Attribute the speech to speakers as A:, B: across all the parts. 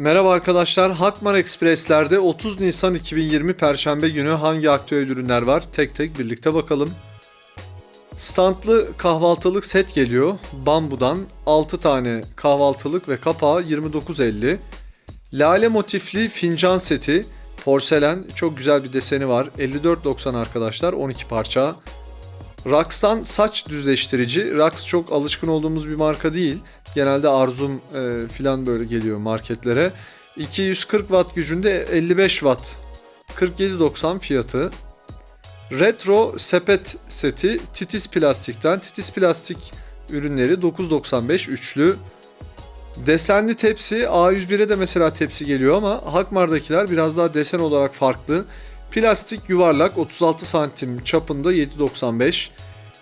A: Merhaba arkadaşlar. Hakmar Express'lerde 30 Nisan 2020 Perşembe günü hangi aktüel ürünler var? Tek tek birlikte bakalım. Standlı kahvaltılık set geliyor. Bambudan 6 tane kahvaltılık ve kapağı 29.50. Lale motifli fincan seti. Porselen çok güzel bir deseni var. 54.90 arkadaşlar 12 parça. Rax'tan saç düzleştirici. Rax çok alışkın olduğumuz bir marka değil. Genelde Arzum e, filan böyle geliyor marketlere. 240 watt gücünde 55 watt. 47.90 fiyatı. Retro sepet seti Titis plastikten. Titis plastik ürünleri 9.95 üçlü. Desenli tepsi A101'e de mesela tepsi geliyor ama Hakmar'dakiler biraz daha desen olarak farklı. Plastik yuvarlak 36 santim çapında 7.95.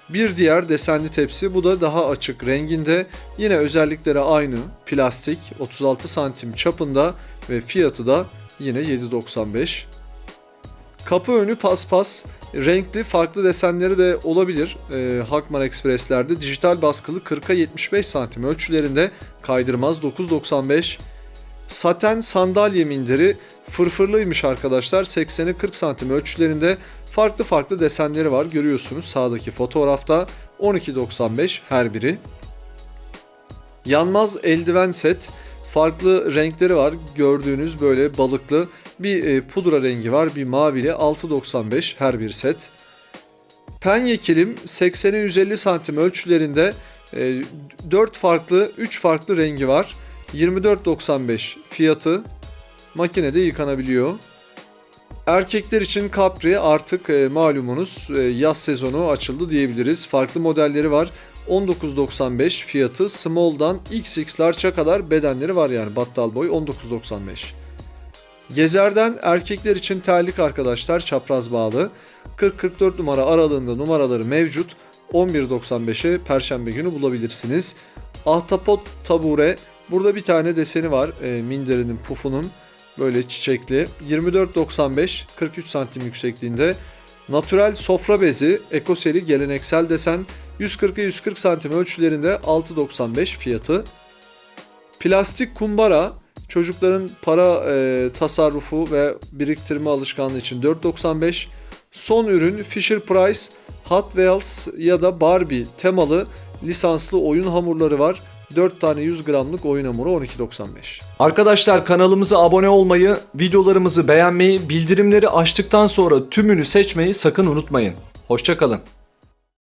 A: Bir diğer desenli tepsi bu da daha açık renginde. Yine özellikleri aynı. Plastik 36 santim çapında ve fiyatı da yine 7.95. Kapı önü paspas renkli farklı desenleri de olabilir. Ee, Hakman Express'lerde dijital baskılı 40'a 75 santim ölçülerinde kaydırmaz 9.95. Saten sandalye minderi fırfırlıymış arkadaşlar. 80'e 40 santim ölçülerinde farklı farklı desenleri var. Görüyorsunuz sağdaki fotoğrafta 12.95 her biri. Yanmaz eldiven set. Farklı renkleri var. Gördüğünüz böyle balıklı bir e, pudra rengi var. Bir mavili 6.95 her bir set. Penye kilim 80'e 150 santim ölçülerinde 4 farklı 3 farklı rengi var. 24.95 fiyatı. Makinede yıkanabiliyor. Erkekler için Capri artık e, malumunuz e, yaz sezonu açıldı diyebiliriz. Farklı modelleri var. 19.95 fiyatı. Small'dan XX large'a kadar bedenleri var yani battal boy 19.95. Gezer'den erkekler için terlik arkadaşlar çapraz bağlı. 40-44 numara aralığında numaraları mevcut. 11.95'e perşembe günü bulabilirsiniz. Ahtapot tabure. Burada bir tane deseni var e, minderinin pufunun. Böyle çiçekli. 24.95 43 santim yüksekliğinde. Natural sofra bezi ekoseli geleneksel desen 140'a 140 santim ölçülerinde 6.95 fiyatı. Plastik kumbara çocukların para e, tasarrufu ve biriktirme alışkanlığı için 4.95. Son ürün Fisher Price Hot Wheels ya da Barbie temalı lisanslı oyun hamurları var. 4 tane 100 gramlık oyun hamuru 12.95.
B: Arkadaşlar kanalımıza abone olmayı, videolarımızı beğenmeyi, bildirimleri açtıktan sonra tümünü seçmeyi sakın unutmayın. Hoşçakalın.